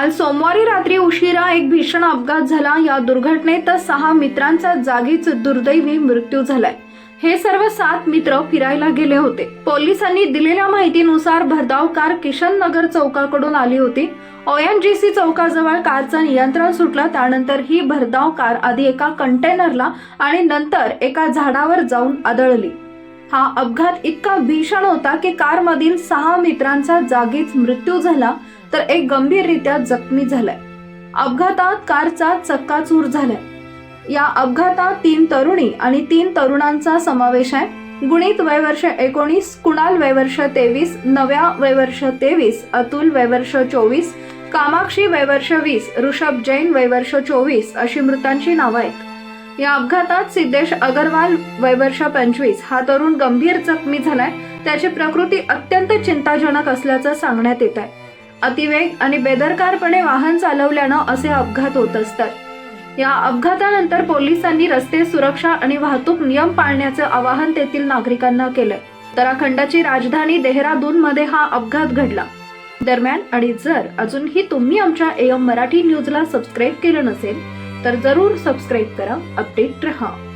काल सोमवारी रात्री उशिरा एक भीषण अपघात झाला. या दुर्घटनेत सहा मित्रांचा जागीच दुर्दैवी मृत्यू झालाय. हे सर्व सात मित्र फिरायला गेले होते. पोलिसांनी दिलेल्या माहितीनुसार भरधाव कार किशन नगर चौकाकडून आली होती. ओएनजीसी चौकाजवळ कारचं नियंत्रण सुटलं. त्यानंतर ही भरधाव कार आधी एका कंटेनरला आणि नंतर एका झाडावर जाऊन आदळली. हा अपघात इतका भीषण होता की कारमधील सहा मित्रांचा जागीच मृत्यू झाला तर एक गंभीररित्या जखमी झालाय. अपघातात कारचा चक्काचूर झालाय. या अपघातात तीन तरुणी आणि तीन तरुणांचा समावेश आहे. गुणित वयवर्ष एकोणीस कुणाल वयवर्ष तेवीस नव्या वयवर्ष तेवीस अतुल वयवर्ष चोवीस कामाक्षी वयवर्ष वीस ऋषभ जैन वयवर्ष चोवीस अशी मृतांची नावं आहेत. या अपघातात सिद्धेश अगरवाल वयवर्ष पंचवीस हा तरुण गंभीर जखमी झालाय. त्याची प्रकृती अत्यंत चिंताजनक असल्याचं सांगण्यात येत आहे अतिवेग आणि बेदरकारपणे वाहन चालवल्यानं असे अपघात होत असतात. या अपघातानंतर पोलिसांनी रस्ते सुरक्षा आणि वाहतूक नियम पाळण्याचं आवाहन तेथील नागरिकांना केलंय. उत्तराखंडाची राजधानी देहरादून मध्ये हा अपघात घडला. दरम्यान आणि जर. अजूनही तुम्ही आमच्या एम मराठी न्यूजला सबस्क्राईब केलं नसेल तर जरूर सबस्क्राईब करा अपडेट रहा.